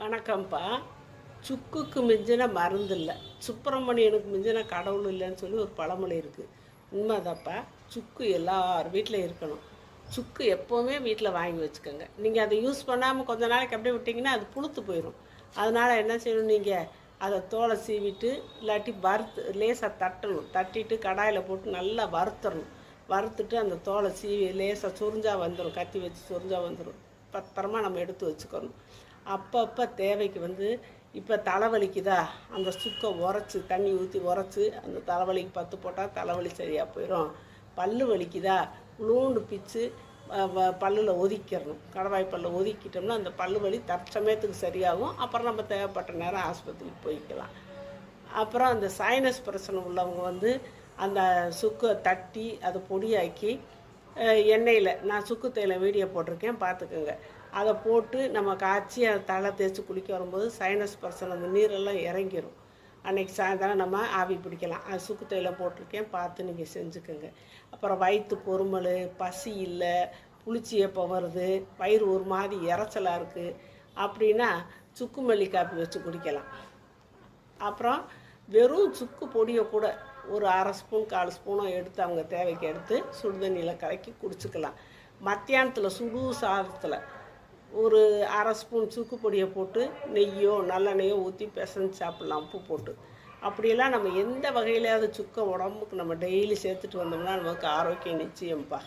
வணக்கம்ப்பா. சுக்குக்கு மிஞ்சின மருந்து இல்லை. சுப்பிரமணியனுக்கு மிஞ்சின கடவுள் இல்லைன்னு சொல்லி ஒரு பழமொழி இருக்குது உண்மைதாப்பா. சுக்கு எல்லார் வீட்டில் இருக்கணும். சுக்கு எப்போவுமே வீட்டில் வாங்கி வச்சுக்கோங்க. நீங்கள் அதை யூஸ் பண்ணாமல் கொஞ்ச நாளைக்கு அப்படியே விட்டிங்கன்னா அது புளுத்து போயிடும் அதனால் என்ன செய்யணும் நீங்கள் அதை தோலை சீவிட்டு இல்லாட்டி வறுத்து லேசாக தட்டணும். தட்டிட்டு கடாயில் போட்டு நல்லா வறுத்தரணும் வறுத்துட்டு அந்த தோலை சீவி லேசாக சுரிஞ்சா வந்துடும் கத்தி வச்சு சுரிஞ்சா வந்துடும் பத்திரமா நம்ம எடுத்து வச்சுக்கணும். அப்பப்போ தேவைக்கு வந்து இப்போ தலைவலிக்குதா? அந்த சுக்கை உரைச்சி தண்ணி ஊற்றி உரைச்சி அந்த தலைவலிக்கு பத்து போட்டால் தலைவலி சரியாக போயிடும் பல்லு வலிக்குதா? உளுண்டு பிச்சு பல்லில் ஒதுக்கிடணும். கடவாய் பல்ல ஒதுக்கிட்டோம்னா அந்த பல்லு வலி தற்சமயத்துக்கு சரியாகும். அப்புறம் நம்ம தேவைப்பட்ட நேரம் ஆஸ்பத்திரிக்கு போய்க்கலாம். அப்புறம் அந்த சைனஸ் பிரச்சனை உள்ளவங்க வந்து அந்த சுக்கை தட்டி அதை பொடியாக்கி எண்ணெயில். நான் சுக்கு தேயிலை வீடியோ போட்டிருக்கேன் பார்த்துக்கோங்க. அதை போட்டு நம்ம காய்ச்சி அதை தலை தேய்ச்சி குளிக்க வரும்போது சைனஸ் பர்சன் அந்த நீரெல்லாம் இறங்கிரும். அன்னைக்கு சாயந்தரம் நம்ம ஆவி பிடிக்கலாம். அது சுக்கு தைலம் போட்டிருக்கேன் பார்த்து நீங்கள் செஞ்சுக்கோங்க. அப்புறம் வயிற்று பொறுமல் பசி இல்லை புளிச்சி எப்போ வருது வயிறு ஒரு மாதிரி இறைச்சலாக இருக்குது அப்படின்னா சுக்கு மல்லி காப்பி வச்சு குடிக்கலாம். அப்புறம் வெறும் சுக்கு பொடியை கூட ஒரு அரை ஸ்பூன் கால் ஸ்பூனோ எடுத்து அவங்க தேவைக்கு எடுத்து சுடுதண்ணியில் கலக்கி குடிச்சுக்கலாம். மத்தியானத்தில் சுடு சாதத்தில் ஒரு அரை ஸ்பூன் சுக்கு பொடியை போட்டு நெய்யோ நல்லெண்ணெயோ ஊற்றி பிசைஞ்சு சாப்பிட்லாம் உப்பு போட்டு. அப்படியெல்லாம் நம்ம எந்த வகையிலையாவது சுக்கை உடம்புக்கு நம்ம டெய்லி சேர்த்துட்டு வந்தோம்னா நமக்கு ஆரோக்கியம் நிச்சயம்ப்பா.